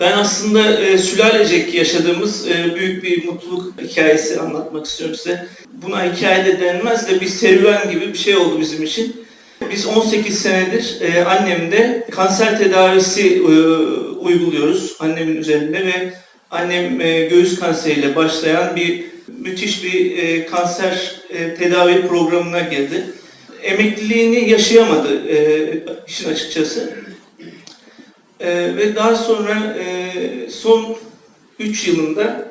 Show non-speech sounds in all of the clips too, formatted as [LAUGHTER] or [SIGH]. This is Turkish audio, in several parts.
Ben aslında e, sülalecek yaşadığımız e, büyük bir mutluluk hikayesi anlatmak istiyorum size. Buna hikaye de denmez de bir serüven gibi bir şey oldu bizim için. Biz 18 senedir e, annemde kanser tedavisi e, uyguluyoruz annemin üzerinde ve annem e, göğüs kanseriyle başlayan bir müthiş bir e, kanser e, tedavi programına girdi. Emekliliğini yaşayamadı e, işin açıkçası. Ee, ve daha sonra e, son 3 yılında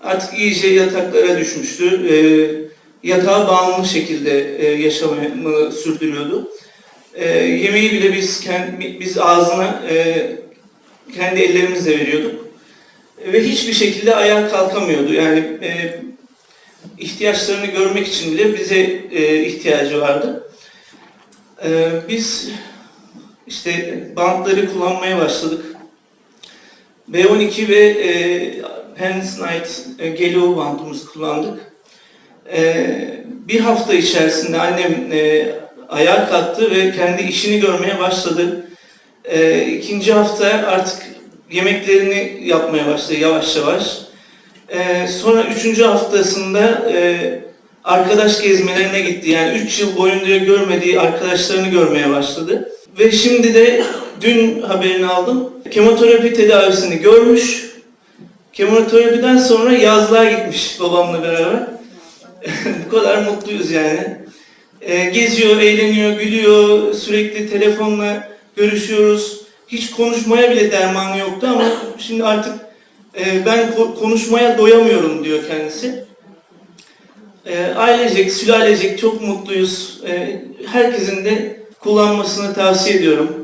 artık iyice yataklara düşmüştü. Ee, yatağa bağımlı şekilde e, yaşamını sürdürüyordu. Ee, yemeği bile biz kendi, biz ağzına e, kendi ellerimizle veriyorduk. Ve hiçbir şekilde ayağa kalkamıyordu. Yani e, ihtiyaçlarını görmek için bile bize e, ihtiyacı vardı. Ee, biz işte bantları kullanmaya başladık. B12 ve e, Penzite e, Gelo bantımızı kullandık. E, bir hafta içerisinde annem e, ayağa kalktı ve kendi işini görmeye başladı. E, ikinci hafta artık yemeklerini yapmaya başladı yavaş yavaş. E, sonra üçüncü haftasında e, arkadaş gezmelerine gitti. Yani üç yıl boyunca görmediği arkadaşlarını görmeye başladı. Ve şimdi de dün haberini aldım. Kemoterapi tedavisini görmüş. Kemoterapiden sonra yazlığa gitmiş babamla beraber. [LAUGHS] Bu kadar mutluyuz yani. Ee, geziyor, eğleniyor, gülüyor. Sürekli telefonla görüşüyoruz. Hiç konuşmaya bile dermanı yoktu ama şimdi artık e, ben ko- konuşmaya doyamıyorum diyor kendisi. E, ailecek, sülalecek çok mutluyuz. E, herkesin de kullanmasını tavsiye ediyorum.